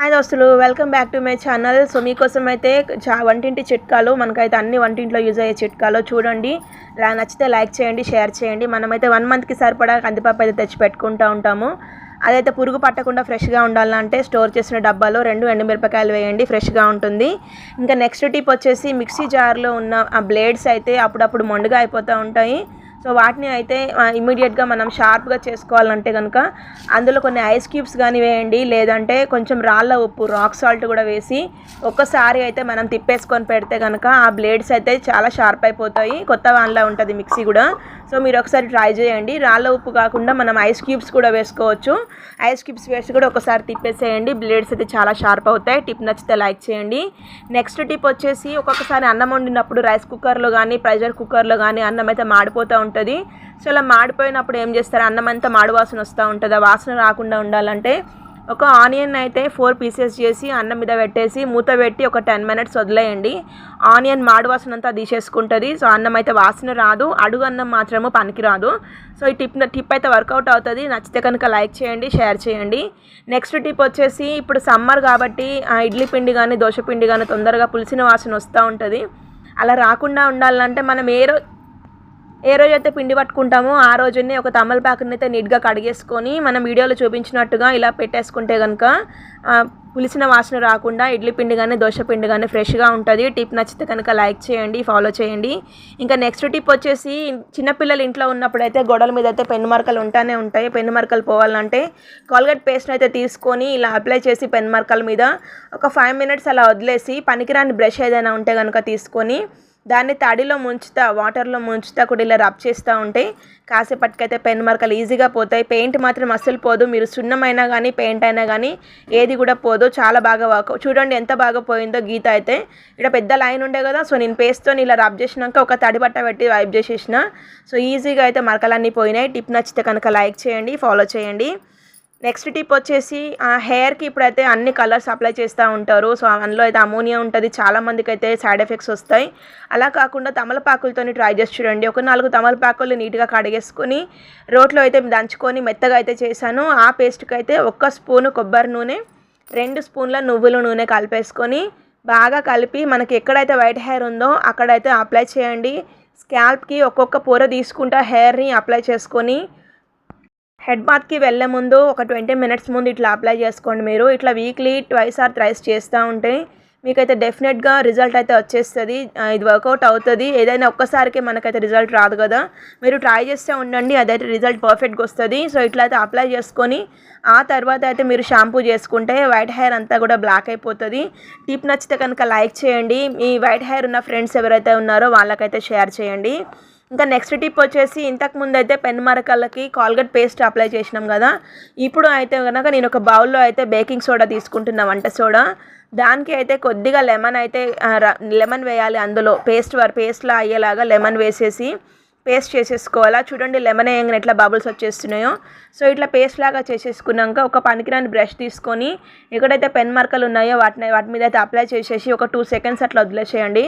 Hi దోస్తులు welcome back to my channel. So మీకోసం అయితే చా వంటింటి చిట్కాలు మనకైతే అన్ని వంటింట్లో యూజ్ అయ్యే చిట్కాలు చూడండి. ఇలా నచ్చితే లైక్ చేయండి షేర్ చేయండి. మనమైతే వన్ మంత్కి సరిపడా కందిపప్పు అయితే తెచ్చి పెట్టుకుంటూ ఉంటాము. అదైతే పురుగు పట్టకుండా ఫ్రెష్గా ఉండాలంటే స్టోర్ చేసిన డబ్బాలో రెండు ఎండుమిరపకాయలు వేయండి ఫ్రెష్గా ఉంటుంది. ఇంకా నెక్స్ట్ టిప్ వచ్చేసి మిక్సీ జార్లో ఉన్న ఆ బ్లేడ్స్ అయితే అప్పుడప్పుడు మొండుగా అయిపోతూ ఉంటాయి. సో వాటిని అయితే ఇమీడియట్గా మనం షార్ప్గా చేసుకోవాలంటే కనుక అందులో కొన్ని ఐస్ క్యూబ్స్ కానీ వేయండి. లేదంటే కొంచెం రాళ్ళ ఉప్పు రాక్ సాల్ట్ కూడా వేసి ఒక్కసారి అయితే మనం తిప్పేసుకొని పెడితే కనుక ఆ బ్లేడ్స్ అయితే చాలా షార్ప్ అయిపోతాయి. కొత్త వాన్లా ఉంటుంది మిక్సీ కూడా. సో మీరు ఒకసారి ట్రై చేయండి. రాళ్ళ ఉప్పు కాకుండా మనం ఐస్ క్యూబ్స్ కూడా వేసుకోవచ్చు. ఐస్ క్యూబ్స్ వేసి కూడా ఒకసారి తిప్పేసేయండి. బ్లేడ్స్ అయితే చాలా షార్ప్ అవుతాయి. టిప్ నచ్చితే లైక్ చేయండి. నెక్స్ట్ టిప్ వచ్చేసి ఒక్కొక్కసారి అన్నం వండినప్పుడు రైస్ కుక్కర్లో కానీ ప్రెషర్ కుక్కర్లో కానీ అన్నం అయితే మాడిపోతూ ఉంటుంది ఉంటుంది సో అలా మాడిపోయినప్పుడు ఏం చేస్తారు? అన్నం అంతా మాడు వాసన వస్తూ ఉంటుంది. ఆ వాసన రాకుండా ఉండాలంటే ఒక ఆనియన్ అయితే ఫోర్ పీసెస్ చేసి అన్నం మీద పెట్టేసి మూత పెట్టి ఒక టెన్ మినిట్స్ వదిలేయండి. ఆనియన్ మాడు వాసన అంతా తీసేసుకుంటుంది. సో అన్నం అయితే వాసన రాదు. అడుగు అన్నం మాత్రము పనికిరాదు. సో ఈ టిప్ టిప్ అయితే వర్కౌట్ అవుతుంది. నచ్చితే కనుక లైక్ చేయండి షేర్ చేయండి. నెక్స్ట్ టిప్ వచ్చేసి ఇప్పుడు సమ్మర్ కాబట్టి ఇడ్లీ పిండి కానీ దోశ పిండి కానీ తొందరగా పులిసిన వాసన వస్తూ ఉంటుంది. అలా రాకుండా ఉండాలంటే మనం ఏ ఏ రోజైతే పిండి పట్టుకుంటామో ఆ రోజునే ఒక తమలపాకుని అయితే నీట్గా కడిగేసుకొని మనం వీడియోలో చూపించినట్టుగా ఇలా పెట్టేసుకుంటే కనుక పులిసిన వాసన రాకుండా ఇడ్లీ పిండి కానీ దోశ పిండి కానీ ఫ్రెష్గా ఉంటుంది. టిప్ నచ్చితే కనుక లైక్ చేయండి ఫాలో చేయండి. ఇంకా నెక్స్ట్ టిప్ వచ్చేసి చిన్నపిల్లలు ఇంట్లో ఉన్నప్పుడైతే గొడవల మీద అయితే పెన్నుమరకలు ఉంటానే ఉంటాయి. పెన్ను మరకలు పోవాలంటే కాల్గేట్ పేస్ట్ని అయితే తీసుకొని ఇలా అప్లై చేసి పెన్ మరకల మీద ఒక ఫైవ్ మినిట్స్ అలా వదిలేసి పనికిరాని బ్రష్ ఏదైనా ఉంటే కనుక తీసుకొని దాన్ని తడిలో ముంచుతా వాటర్లో ముంచుతా కూడా ఇలా రబ్ చేస్తూ ఉంటే కాసేపటికైతే పెన్ మరకలు ఈజీగా పోతాయి. పెయింట్ మాత్రం అస్సలు పోదు. మీరు సున్నమైనా కానీ పెయింట్ అయినా కానీ ఏది కూడా పోదు. చాలా బాగా వర్క్ చూడండి ఎంత బాగా పోయిందో గీత అయితే. ఇక్కడ పెద్ద లైన్ ఉండే కదా సో నేను పేస్ట్తో ఇలా రబ్ చేసినాక ఒక తడి బట్ట పెట్టి వైప్ చేసేసిన. సో ఈజీగా అయితే మరకలన్నీ పోయినాయి. టిప్ నచ్చితే కనుక లైక్ చేయండి ఫాలో చేయండి. నెక్స్ట్ టిప్ వచ్చేసి ఆ హెయిర్కి ఇప్పుడైతే అన్ని కలర్స్ అప్లై చేస్తూ ఉంటారు. సో అందులో అయితే అమోనియా ఉంటుంది చాలా మందికి అయితే సైడ్ ఎఫెక్ట్స్ వస్తాయి. అలా కాకుండా తమలపాకులతో ట్రై చేసి చూడండి. ఒక నాలుగు తమలపాకులు నీట్గా కడిగేసుకొని రోట్లో అయితే దంచుకొని మెత్తగా అయితే చేశాను. ఆ పేస్ట్కి అయితే ఒక్క స్పూను కొబ్బరి నూనె రెండు స్పూన్ల నువ్వుల నూనె కలిపేసుకొని బాగా కలిపి మనకి ఎక్కడైతే వైట్ హెయిర్ ఉందో అక్కడైతే అప్లై చేయండి. స్కాల్ప్కి ఒక్కొక్క పొర తీసుకుంటా హెయిర్ని అప్లై చేసుకొని హెడ్ బాత్కి వెళ్ళే ముందు ఒక ట్వంటీ మినిట్స్ ముందు ఇట్లా అప్లై చేసుకోండి మీరు. ఇట్లా వీక్లీ ట్వైస్ ఆర్ థ్రైస్ చేస్తూ ఉంటే మీకైతే డెఫినెట్గా రిజల్ట్ అయితే వచ్చేస్తుంది. ఇది వర్కౌట్ అవుతుంది. ఏదైనా ఒక్కసారికి మనకైతే రిజల్ట్ రాదు కదా. మీరు ట్రై చేస్తే ఉండండి అదైతే రిజల్ట్ పర్ఫెక్ట్గా వస్తుంది. సో ఇట్లా అయితే అప్లై చేసుకొని ఆ తర్వాత అయితే మీరు షాంపూ చేసుకుంటే వైట్ హెయిర్ అంతా కూడా బ్లాక్ అయిపోతుంది. టిప్ నచ్చితే కనుక లైక్ చేయండి. మీ వైట్ హెయిర్ ఉన్న ఫ్రెండ్స్ ఎవరైతే ఉన్నారో వాళ్ళకైతే షేర్ చేయండి. ఇంకా నెక్స్ట్ టిప్ వచ్చేసి ఇంతకు ముందు అయితే పెన్ మరకలకి కాల్గట్ పేస్ట్ అప్లై చేసినాం కదా. ఇప్పుడు అయితే కనుక నేను ఒక బౌల్లో అయితే బేకింగ్ సోడా తీసుకుంటున్నా వంట సోడా దానికి అయితే కొద్దిగా లెమన్ అయితే లెమన్ వేయాలి అందులో. పేస్ట్ వర్ పేస్ట్లా అయ్యేలాగా లెమన్ వేసేసి పేస్ట్ చేసేసుకోవాలా? చూడండి లెమన్ వేయంగా ఎట్లా బబుల్స్ వచ్చేస్తున్నాయో. సో ఇట్లా పేస్ట్ లాగా చేసేసుకున్నాక ఒక పనికిరాని బ్రష్ తీసుకొని ఎక్కడైతే పెన్ మార్కలు ఉన్నాయో వాటిని వాటి మీద అయితే అప్లై చేసేసి ఒక టూ సెకండ్స్ అట్లా వదిలేసేయండి.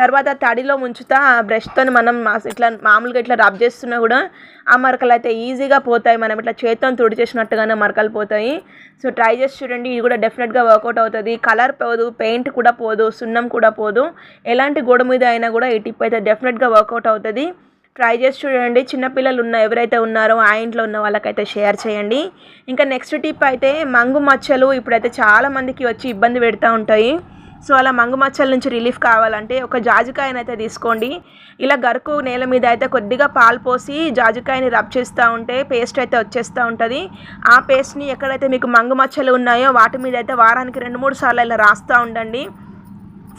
తర్వాత తడిలో ముంచుతా ఆ బ్రష్తో మనం ఇట్లా మామూలుగా ఇట్లా రబ్ చేస్తున్నా కూడా ఆ మరకలు అయితే ఈజీగా పోతాయి. మనం ఇట్లా చేతితో తుడి చేసినట్టుగానే మరకలు పోతాయి. సో ట్రై చేసి చూడండి ఇది కూడా డెఫినెట్గా వర్కౌట్ అవుతుంది. కలర్ పోదు పెయింట్ కూడా పోదు సున్నం కూడా పోదు. ఎలాంటి గోడ మీద అయినా కూడా ఈ టిప్ అయితే డెఫినెట్గా వర్కౌట్ అవుతుంది. ట్రై చేసి చూడండి. చిన్నపిల్లలు ఉన్న ఎవరైతే ఉన్నారో ఆ ఇంట్లో ఉన్న వాళ్ళకైతే షేర్ చేయండి. ఇంకా నెక్స్ట్ టిప్ అయితే మంగు మచ్చలు ఇప్పుడైతే చాలామందికి వచ్చి ఇబ్బంది పెడతా ఉంటాయి. సో అలా మంగు మచ్చల నుంచి రిలీఫ్ కావాలంటే ఒక జాజికాయనైతే తీసుకోండి. ఇలా గరుకు నేల మీద అయితే కొద్దిగా పాలు పోసి జాజికాయని రబ్ చేస్తూ ఉంటే పేస్ట్ అయితే వచ్చేస్తూ ఉంటుంది. ఆ పేస్ట్ని ఎక్కడైతే మీకు మంగు మచ్చలు ఉన్నాయో వాటి మీద అయితే వారానికి రెండు మూడు సార్లు ఇలా రాస్తూ ఉండండి.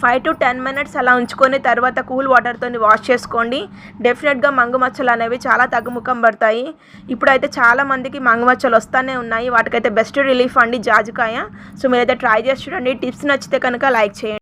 ఫైవ్ టు టెన్ మినిట్స్ అలా ఉంచుకొని తర్వాత కూల్ వాటర్తో వాష్ చేసుకోండి. డెఫినెట్గా మంగు మచ్చలు అనేవి చాలా తగ్గుముఖం పడతాయి. ఇప్పుడైతే చాలా మందికి మంగు మచ్చలు వస్తూనే ఉన్నాయి. వాటికైతే బెస్ట్ రిలీఫ్ అండి జాజికాయ. సో మీరైతే ట్రై చేసి చూడండి. టిప్స్ నచ్చితే కనుక లైక్ చేయండి.